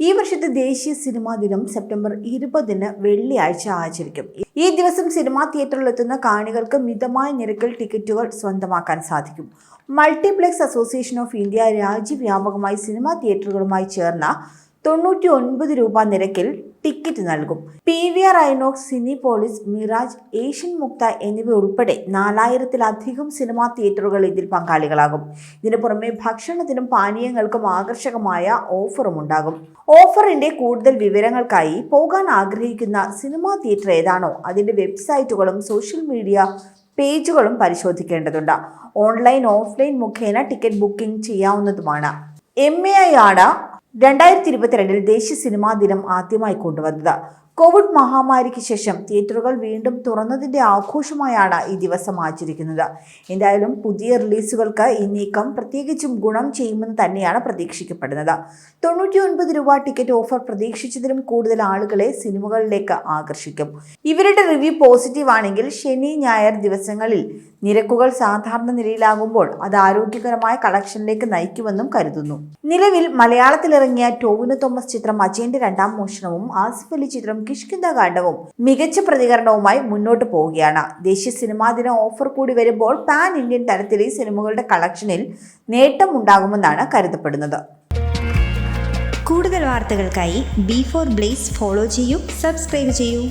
ഈ വർഷത്തെ ദേശീയ സിനിമാ ദിനം സെപ്റ്റംബർ ഇരുപതിന് വെള്ളിയാഴ്ച ആചരിക്കും. ഈ ദിവസം സിനിമാ തിയേറ്ററിലെത്തുന്ന കാണികൾക്ക് മിതമായ നിരക്കിൽ ടിക്കറ്റുകൾ സ്വന്തമാക്കാൻ സാധിക്കും. മൾട്ടിപ്ലെക്സ് അസോസിയേഷൻ ഓഫ് ഇന്ത്യ രാജ്യവ്യാപകമായി സിനിമാ തിയേറ്ററുകളുമായി ചേർന്ന തൊണ്ണൂറ്റി ഒൻപത് രൂപ നിരക്കിൽ ടിക്കറ്റ് നൽകും. P V R INOX Cinepolis Miraj Asian Mukta എന്നിവ ഉൾപ്പെടെ നാലായിരത്തിലധികം സിനിമാ തിയേറ്ററുകൾ ഇതിൽ പങ്കാളികളാകും. ഇതിനു പുറമെ ഭക്ഷണത്തിനും പാനീയങ്ങൾക്കും ആകർഷകമായ ഓഫറും ഉണ്ടാകും. ഓഫറിന്റെ കൂടുതൽ വിവരങ്ങൾക്കായി പോകാൻ ആഗ്രഹിക്കുന്ന സിനിമാ തിയേറ്റർ ഏതാണോ അതിന്റെ വെബ്സൈറ്റുകളും സോഷ്യൽ മീഡിയ പേജുകളും പരിശോധിക്കേണ്ടതുണ്ട്. ഓൺലൈൻ ഓഫ്ലൈൻ മുഖേന ടിക്കറ്റ് ബുക്കിംഗ് ചെയ്യാവുന്നതുമാണ്. എം എ ഐ ആണ് രണ്ടായിരത്തി ഇരുപത്തിരണ്ടിൽ ദേശീയ സിനിമാ ദിനം ആദ്യമായി കൊണ്ടുവന്നത്. കോവിഡ് മഹാമാരിക്ക് ശേഷം തിയേറ്ററുകൾ വീണ്ടും തുറന്നതിന്റെ ആഘോഷമായാണ് ഈ ദിവസം ആചരിക്കുന്നത്. എന്തായാലും പുതിയ റിലീസുകൾക്ക് ഈ നീക്കം പ്രത്യേകിച്ചും ഗുണം ചെയ്യുമെന്ന് തന്നെയാണ് പ്രതീക്ഷിക്കപ്പെടുന്നത്. തൊണ്ണൂറ്റി ഒൻപത് രൂപ ടിക്കറ്റ് ഓഫർ പ്രതീക്ഷിച്ചതിലും കൂടുതൽ ആളുകളെ സിനിമകളിലേക്ക് ആകർഷിക്കും. ഇവരുടെ റിവ്യൂ പോസിറ്റീവ് ആണെങ്കിൽ ശനി ഞായർ ദിവസങ്ങളിൽ നിരക്കുകൾ സാധാരണ നിലയിലാകുമ്പോൾ അത് ആരോഗ്യകരമായ കളക്ഷനിലേക്ക് നയിക്കുമെന്നും കരുതുന്നു. നിലവിൽ മലയാളത്തിലിറങ്ങിയ ടോവിനോ തോമസ് ചിത്രം അജയന്റെ രണ്ടാം മോഷണവും ആസിഫ് അലി ചിത്രം കിഷ്കിന്ദ കാണ്ഡവും മികച്ച പ്രതികരണവുമായി മുന്നോട്ട് പോവുകയാണ്. ദേശീയ സിനിമാ ദിന ഓഫർ കൂടി വരുമ്പോൾ പാൻ ഇന്ത്യൻ തലത്തിൽ ഈ സിനിമകളുടെ കളക്ഷനിൽ നേട്ടം ഉണ്ടാകുമെന്നാണ് കരുതപ്പെടുന്നത്. കൂടുതൽ വാർത്തകൾക്കായി ബി ഫോർ ബ്ലേസ് ഫോളോ ചെയ്യൂ സബ്സ്ക്രൈബ് ചെയ്യൂ.